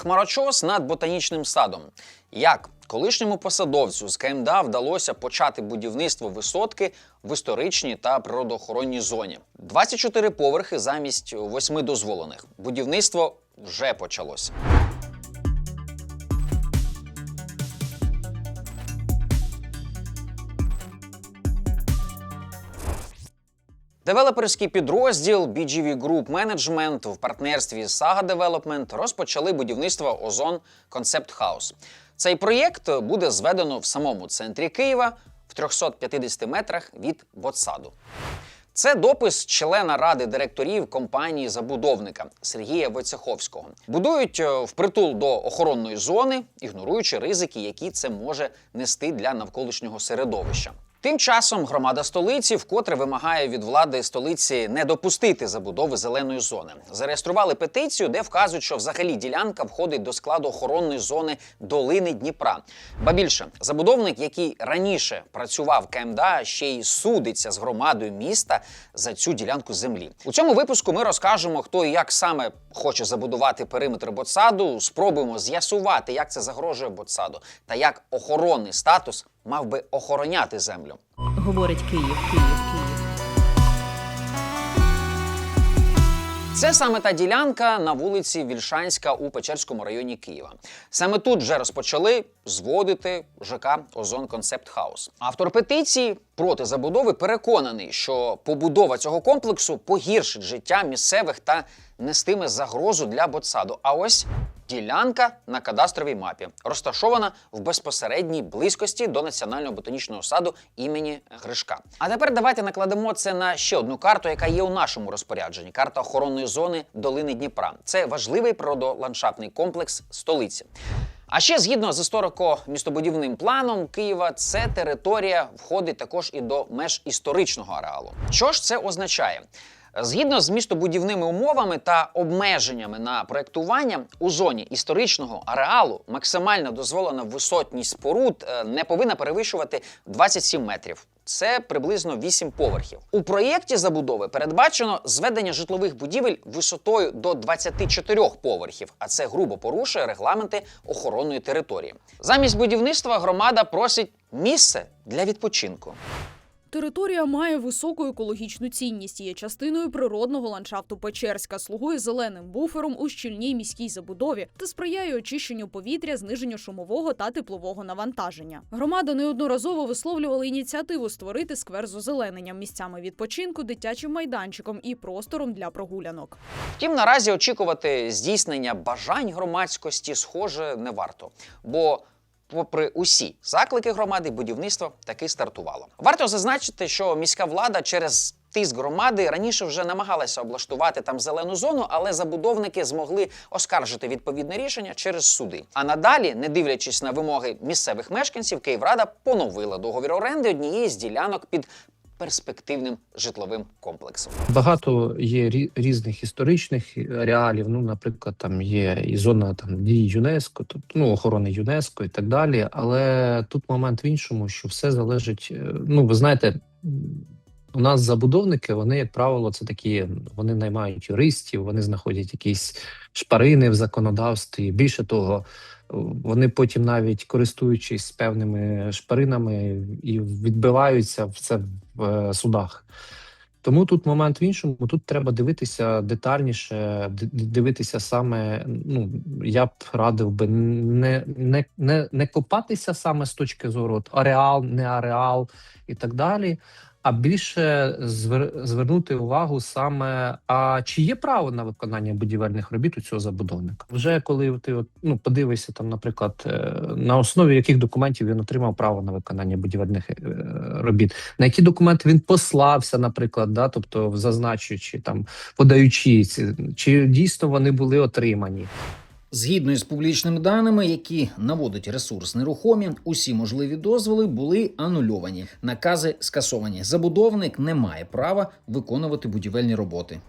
Хмарочос над ботанічним садом. Як колишньому посадовцю з КМДА вдалося почати будівництво висотки в історичній та природоохоронній зоні. 24 поверхи замість 8 дозволених. Будівництво вже почалося. Девелоперський підрозділ BGV Group Management в партнерстві з Saga Development розпочали будівництво Озон Concept House. Цей проєкт буде зведено в самому центрі Києва в 350 метрах від Ботсаду. Це допис члена ради директорів компанії забудовника Сергія Войцеховського. Будують е, впритул до охоронної зони, ігноруючи ризики, які це може нести для навколишнього середовища. Тим часом громада столиці вкотре вимагає від влади столиці не допустити забудови зеленої зони. Зареєстрували петицію, де вказують, що взагалі ділянка входить до складу охоронної зони долини Дніпра. Ба більше забудовник, який раніше працював КМДА, ще й судиться з громадою міста за цю ділянку землі. У цьому випуску ми розкажемо, хто і як саме хоче забудувати периметр ботсаду. Спробуємо з'ясувати, як це загрожує ботсаду, та як охоронний статус мав би охороняти землю. Говорить Київ, Київ, Київ. Це саме та ділянка на вулиці Вільшанська у Печерському районі Києва. Саме тут вже розпочали зводити ЖК Озон Концепт Хаус. Автор петиції проти забудови переконаний, що побудова цього комплексу погіршить життя місцевих та нестиме загрозу для ботсаду. А ось ділянка на кадастровій мапі розташована в безпосередній близькості до національного ботанічного саду імені Гришка. А тепер давайте накладемо це на ще одну карту, яка є у нашому розпорядженні: карта охоронної зони долини Дніпра. Це важливий природоландшафтний комплекс столиці. А ще згідно з історико-містобудівним планом Києва, це територія входить також і до меж історичного ареалу. Що ж це означає? Згідно з містобудівними умовами та обмеженнями на проєктування, у зоні історичного ареалу максимально дозволена висотність споруд е, не повинна перевищувати 27 метрів. Це приблизно 8 поверхів. У проєкті забудови передбачено зведення житлових будівель висотою до 24 поверхів, а це грубо порушує регламенти охоронної території. Замість будівництва громада просить місце для відпочинку. Територія має високу екологічну цінність, є частиною природного ландшафту Печерська, слугує зеленим буфером у щільній міській забудові та сприяє очищенню повітря, зниженню шумового та теплового навантаження. Громада неодноразово висловлювала ініціативу створити сквер з озелененням, місцями відпочинку, дитячим майданчиком і простором для прогулянок. Втім, наразі очікувати здійснення бажань громадськості схоже не варто, бо попри усі заклики громади, будівництво таки стартувало. Варто зазначити, що міська влада через тиск громади раніше вже намагалася облаштувати там зелену зону, але забудовники змогли оскаржити відповідне рішення через суди. А надалі, не дивлячись на вимоги місцевих мешканців, Київрада поновила договір оренди однієї з ділянок під перспективним житловим комплексом. Багато є різних історичних реалів. Ну, наприклад, там є і зона там дії ЮНЕСКО, тобто ну охорони ЮНЕСКО і так далі. Але тут момент в іншому, що все залежить. е, Ну, ви знаєте, у нас забудовники, вони, як правило, це такі, вони наймають юристів, вони знаходять якісь шпарини в законодавстві. Більше того, вони потім навіть користуючись певними шпаринами і відбиваються в це в е, судах. Тому тут момент в іншому. Тут треба дивитися детальніше, дивитися саме. Ну я б радив би не, не, не, не копатися саме з точки зору от, ареал, не ареал і так далі. А більше звер, звернути увагу саме, а чи є право на виконання будівельних робіт у цього забудовника? Вже коли ти от, ну, подивишся там, наприклад, е, на основі яких документів він отримав право на виконання будівельних е, робіт, на які документи він послався, наприклад, да, тобто зазначуючи там, подаючи ці, чи дійсно вони були отримані. Згідно із публічними даними, які наводить ресурс нерухомі, усі можливі дозволи були анульовані. Накази скасовані. Забудовник не має права виконувати будівельні роботи.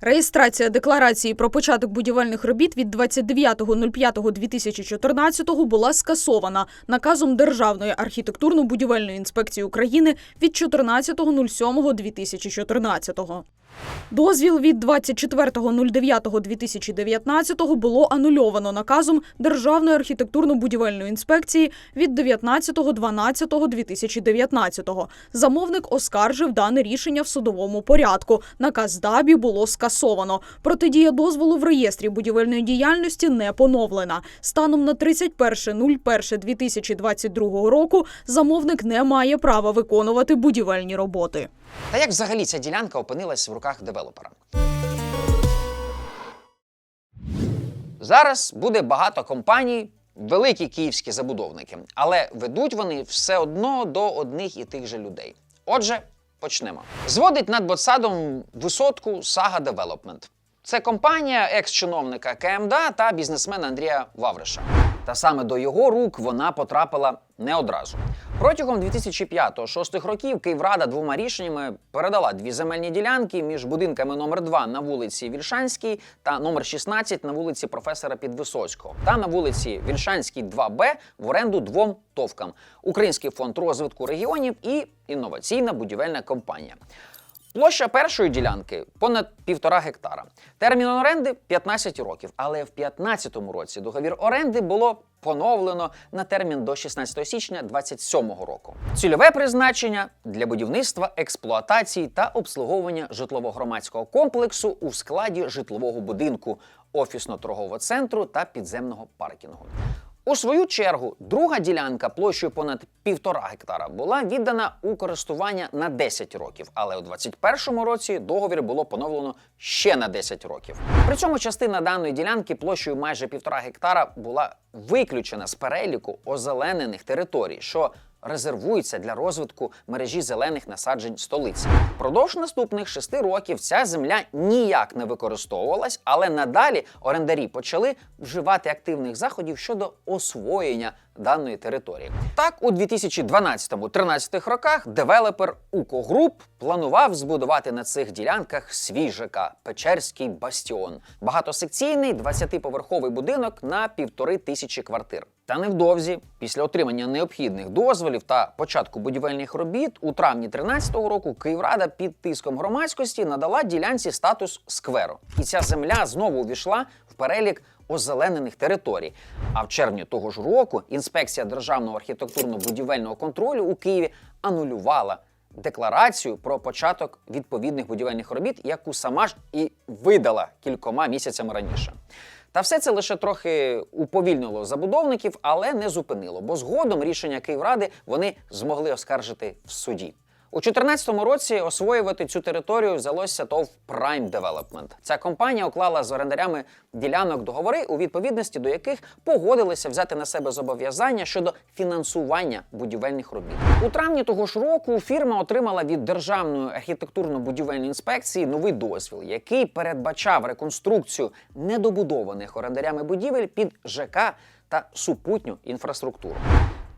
Реєстрація декларації про початок будівельних робіт від 29.05.2014 була скасована наказом Державної архітектурно-будівельної інспекції України від 14.07.2014. Дозвіл від 24.09.2019 було анульовано наказом Державної архітектурно-будівельної інспекції від 19.12.2019. Замовник оскаржив дане рішення в судовому порядку. Наказ ДАБІ було скасовано. Протидія дозволу в реєстрі будівельної діяльності не поновлена. Станом на 31.01.2022 року замовник не має права виконувати будівельні роботи. Та як взагалі ця ділянка опинилась в руках девелопера? Зараз буде багато компаній, великі київські забудовники, але ведуть вони все одно до одних і тих же людей. Отже, почнемо. Зводить над Ботсадом висотку Сага Девелопмент. Це компанія екс-чиновника КМДА та бізнесмена Андрія Вавриша. Та саме до його рук вона потрапила не одразу. Протягом 2005-2006 років Київрада двома рішеннями передала дві земельні ділянки між будинками номер 2 на вулиці Вільшанській та номер 16 на вулиці професора Підвисоцького та на вулиці Вільшанській 2Б в оренду двом товкам: Український фонд розвитку регіонів і інноваційна будівельна компанія. Площа першої ділянки понад півтора гектара. Термін оренди 15 років. Але в 2015 році договір оренди було поновлено на термін до 16 січня 2027 року. Цільове призначення для будівництва, експлуатації та обслуговування житлово-громадського комплексу у складі житлового будинку, офісно-торгового центру та підземного паркінгу. У свою чергу, друга ділянка площею понад півтора гектара була віддана у користування на 10 років, але у 2021 році договір було поновлено ще на 10 років. При цьому частина даної ділянки площею майже півтора гектара була виключена з переліку озеленених територій, що резервується для розвитку мережі зелених насаджень столиці. Впродовж наступних шести років ця земля ніяк не використовувалась, але надалі орендарі почали вживати активних заходів щодо освоєння даної території. Так, у 2012-13 роках девелопер Уко Груп планував збудувати на цих ділянках свій ЖК Печерський бастіон, багатосекційний 20-поверховий будинок на півтори тисячі квартир. Та невдовзі, після отримання необхідних дозволів та початку будівельних робіт, у травні 13 року Київрада під тиском громадськості надала ділянці статус скверу. І ця земля знову увійшла в перелік озеленених територій. А в червні того ж року інспекція державного архітектурно-будівельного контролю у Києві анулювала декларацію про початок відповідних будівельних робіт, яку сама ж і видала кількома місяцями раніше. Та все це лише трохи уповільнило забудовників, але не зупинило, бо згодом рішення Київради вони змогли оскаржити в суді. У 2014 році освоювати цю територію взялося ТОВ Prime Development. Ця компанія уклала з орендарями ділянок договори, у відповідності до яких погодилися взяти на себе зобов'язання щодо фінансування будівельних робіт. У травні того ж року фірма отримала від Державної архітектурно-будівельної інспекції новий дозвіл, який передбачав реконструкцію недобудованих орендарями будівель під ЖК та супутню інфраструктуру.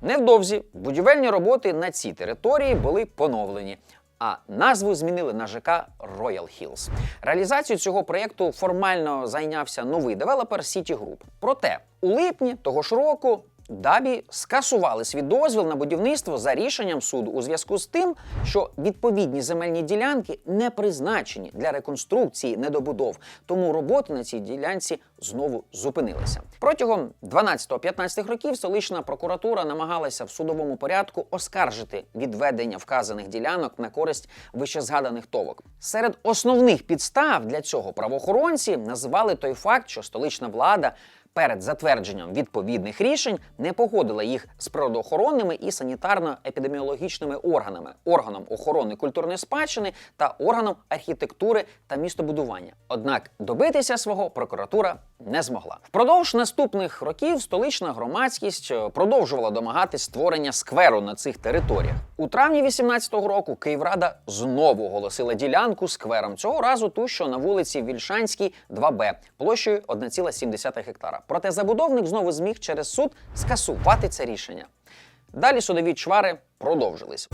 Невдовзі будівельні роботи на цій території були поновлені. А назву змінили на ЖК Royal Hills. Реалізацією цього проєкту формально зайнявся новий девелопер City Group. Проте у липні того ж року Дабі скасували свій дозвіл на будівництво за рішенням суду у зв'язку з тим, що відповідні земельні ділянки не призначені для реконструкції недобудов, тому роботи на цій ділянці знову зупинилися. Протягом 12-15 років столична прокуратура намагалася в судовому порядку оскаржити відведення вказаних ділянок на користь вищезгаданих товок. Серед основних підстав для цього правоохоронці називали той факт, що столична влада перед затвердженням відповідних рішень не погодила їх з природоохоронними і санітарно-епідеміологічними органами, органом охорони культурної спадщини та органом архітектури та містобудування. Однак добитися свого прокуратура не змогла. Впродовж наступних років столична громадськість е, продовжувала домагатись створення скверу на цих територіях. У травні 18-го року Київрада знову оголосила ділянку сквером. Цього разу ту, що на вулиці Вільшанській, 2Б, площею 1,7 гектара. Проте забудовник знову зміг через суд скасувати це рішення. Далі судові чвари продовжились.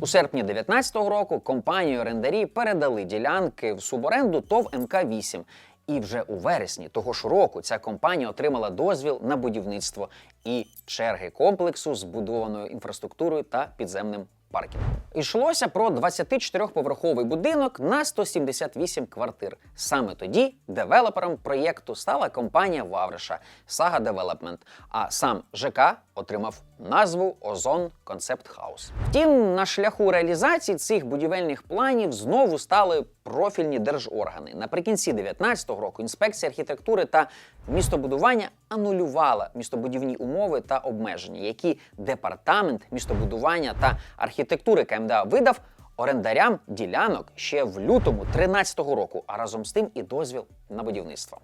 У серпні 2019 року компанії орендарі передали ділянки в суборенду ТОВ МК-8. І вже у вересні того ж року ця компанія отримала дозвіл на будівництво і черги комплексу з будованою інфраструктурою та підземним паркінгу. Йшлося про 24-поверховий будинок на 178 квартир. Саме тоді девелопером проєкту стала компанія Вавриша Saga Development, а сам ЖК отримав назву Озон Концепт Хаус. Втім, на шляху реалізації цих будівельних планів знову стали профільні держоргани. Наприкінці 2019 року інспекція архітектури та містобудування анулювала містобудівні умови та обмеження, які департамент містобудування та архітектури КМДА видав орендарям ділянок ще в лютому 2013 року, а разом з тим і дозвіл на будівництво.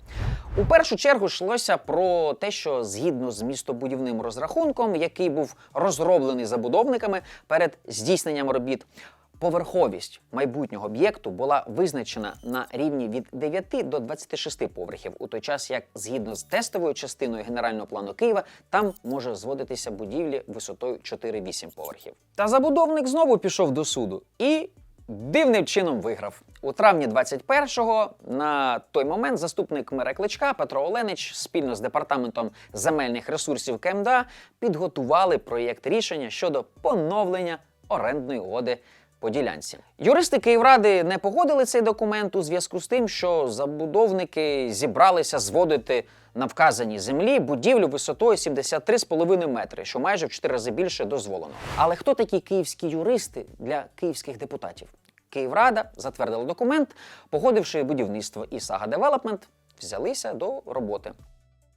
У першу чергу йшлося про те, що згідно з містобудівним розрахунком, який був розроблений забудовниками перед здійсненням робіт. Поверховість майбутнього об'єкту була визначена на рівні від 9 до 26 поверхів, у той час як згідно з тестовою частиною генерального плану Києва там може зводитися будівлі висотою 4-8 поверхів. Та забудовник знову пішов до суду і дивним чином виграв. У травні 21-го на той момент заступник мера Кличка Петро Оленич спільно з департаментом земельних ресурсів КМДА підготували проєкт рішення щодо поновлення орендної угоди по ділянці. Юристи Київради не погодили цей документ у зв'язку з тим, що забудовники зібралися зводити на вказаній землі будівлю висотою 73,5 метри, що майже в 4 рази більше дозволено. Але хто такі київські юристи для київських депутатів? Київрада затвердила документ, погодивши будівництво і Сага Девелопмент взялися до роботи.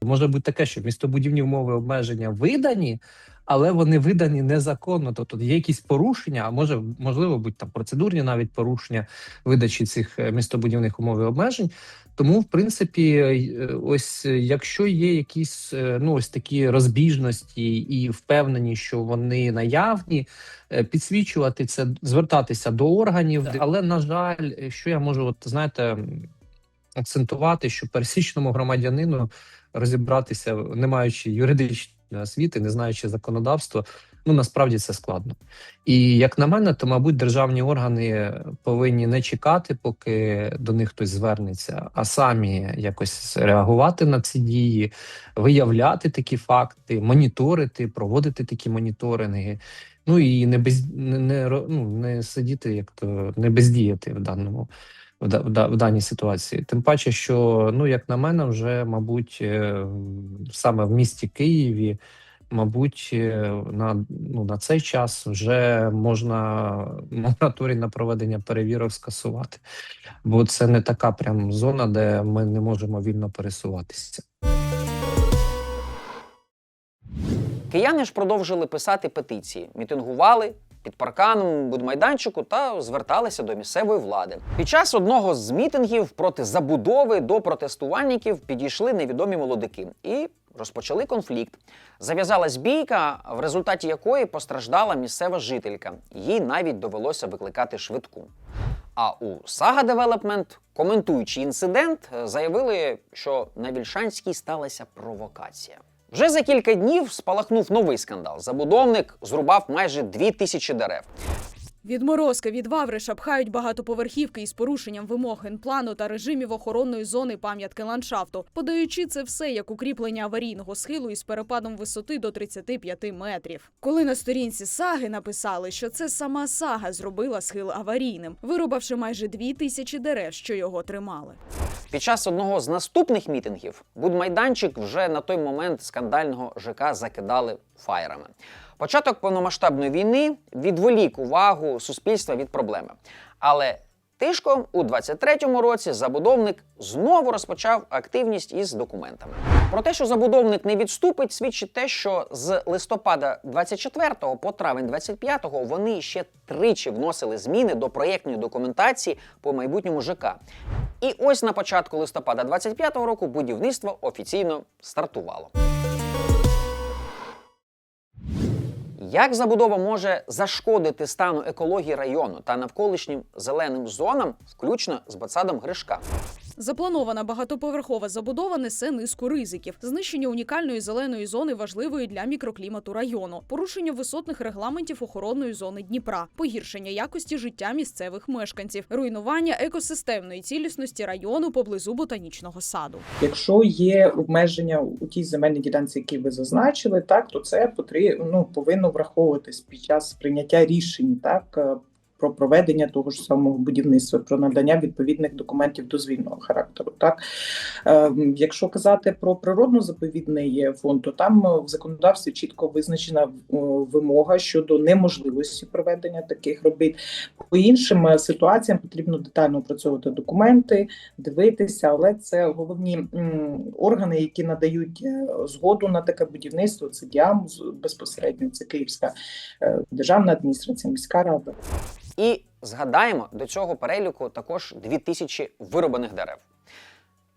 Може бути таке, що містобудівні умови обмеження видані, але вони видані незаконно. Тобто є якісь порушення, а може можливо бути там процедурні навіть порушення видачі цих е, містобудівних умов і обмежень. Тому, в принципі, е, ось е, якщо є якісь ну ось такі розбіжності і впевнені, що вони наявні, підсвічувати це, звертатися до органів. Але на жаль, що я можу, от знаєте, акцентувати, що пересічному громадянину розібратися, не маючи юридичної освіти, не знаючи законодавства, ну насправді це складно. І як на мене, то мабуть державні органи повинні не чекати, поки до них хтось звернеться, а самі якось реагувати на ці дії, виявляти такі факти, моніторити, проводити такі моніторинги. Ну і не без не, не, ну, не сидіти, як то не бездіяти в даному в, в, даній ситуації. Тим паче, що ну як на мене, вже мабуть, е, саме в місті Києві, мабуть, е, на ну на цей час вже можна мораторій на проведення перевірок скасувати, бо це не така прям зона, де ми не можемо вільно пересуватися. Кияни ж продовжили писати петиції, мітингували під парканом будмайданчику та зверталися до місцевої влади. Під час одного з мітингів проти забудови до протестувальників підійшли невідомі молодики і розпочали конфлікт. Зав'язалась бійка, в результаті якої постраждала місцева жителька. Їй навіть довелося викликати швидку. А у Saga Development, коментуючи інцидент, е, заявили, що на Вільшанській сталася провокація. Вже за кілька днів спалахнув новий скандал. Забудовник зрубав майже дві тисячі дерев. Відморозки від Вавриша пхають багатоповерхівки із порушенням вимог генплану та режимів охоронної зони пам'ятки ландшафту, подаючи це все як укріплення аварійного схилу із перепадом висоти до 35 метрів. Коли на сторінці саги написали, що це сама сага зробила схил аварійним, вирубавши майже дві тисячі дерев, що його тримали. Під час одного з наступних мітингів будмайданчик вже на той момент скандального ЖК закидали фаєрами. Початок повномасштабної війни відволік увагу суспільства від проблеми. Але тишком у 23-му році забудовник знову розпочав активність із документами. Про те, що забудовник не відступить, свідчить те, що з листопада 24 по травень 25 вони ще тричі вносили зміни до проєктної документації по майбутньому ЖК. І ось на початку листопада 25 року будівництво офіційно стартувало. Як забудова може зашкодити стану екології району та навколишнім зеленим зонам, включно з Бацадом Гришка? Запланована багатоповерхова забудова несе низку ризиків: знищення унікальної зеленої зони важливої для мікроклімату району, порушення висотних регламентів охоронної зони Дніпра, погіршення якості життя місцевих мешканців, руйнування екосистемної цілісності району поблизу ботанічного саду. Якщо є обмеження у тій земельній ділянці, які ви зазначили, так то це потрібно ну, повинно враховуватись під час прийняття рішень, так е, про проведення того ж самого будівництва, про надання відповідних документів дозвільного характеру. Так Е, якщо казати про природно-заповідний фонд, то там е, в законодавстві чітко визначена е, вимога щодо неможливості проведення таких робіт. По іншим е, ситуаціям потрібно детально опрацьовувати документи, дивитися, але це головні органи, які надають згоду на таке будівництво. Це діам безпосередньо, це Київська державна адміністрація, міська рада. І згадаємо до цього переліку також 2000 вироблених дерев.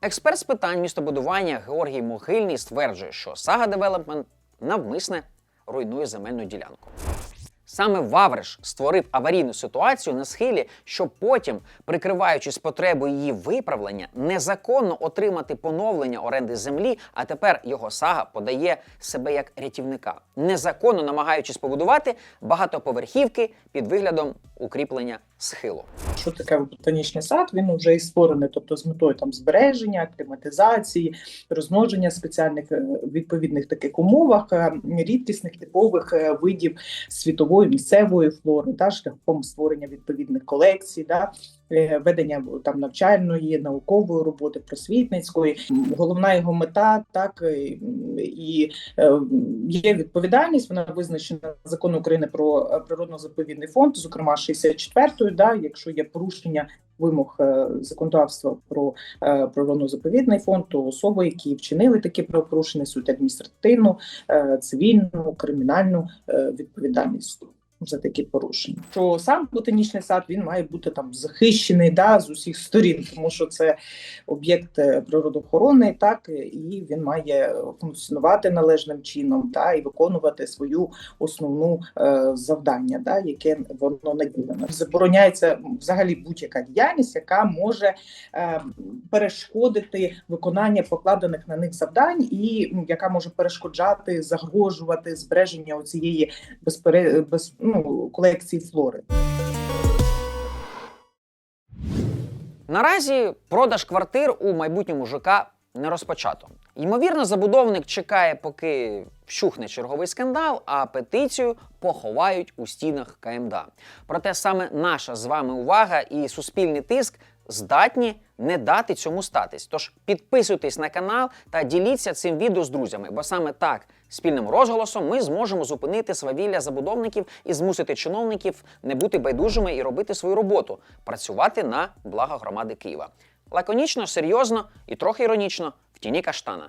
Експерт з питань містобудування Георгій Могильний стверджує, що Сага Девелопмент навмисне руйнує земельну ділянку. Саме Вавриш створив аварійну ситуацію на схилі, щоб потім, прикриваючись потребою її виправлення, незаконно отримати поновлення оренди землі, а тепер його сага подає себе як рятівника, незаконно намагаючись побудувати багатоповерхівки під виглядом укріплення схилу. Що таке ботанічний сад? Він вже і створений, тобто з метою там збереження, кліматизації, розмноження спеціальних е, відповідних таких умовах е, рідкісних типових е, видів світової місцевої флори, та шляхом створення відповідних колекцій, да, ведення там навчальної, наукової роботи, просвітницької. Головна його мета так е, і е, є відповідальність. Вона визначена законом України про е, природно-заповідний фонд, зокрема 64-ї, да, якщо є порушення вимог е, законодавства про е, природно-заповідний фонд, то особи, які вчинили такі правопорушення, несуть адміністративну, е, цивільну, кримінальну е, відповідальність. За такі порушення, що сам ботанічний сад він має бути там захищений да з усіх сторін, тому що це об'єкт е, природоохоронний, так і він має функціонувати належним чином, та і виконувати свою основну е, завдання, да, яке воно наділено. Забороняється взагалі будь-яка діяльність, яка може е, перешкодити виконання покладених на них завдань, і яка може перешкоджати, загрожувати збереження цієї безпере... без ну, колекції флори. Наразі продаж квартир у майбутньому ЖК не розпочато. Ймовірно, забудовник чекає, поки вщухне черговий скандал, а петицію поховають у стінах КМДА. Проте саме наша з вами увага і суспільний тиск здатні не дати цьому статись. Тож підписуйтесь на канал та діліться цим відео з друзями, бо саме так, спільним розголосом, ми зможемо зупинити свавілля забудовників і змусити чиновників не бути байдужими і робити свою роботу, працювати на благо громади Києва. Лаконічно, серйозно і трохи іронічно в тіні каштана.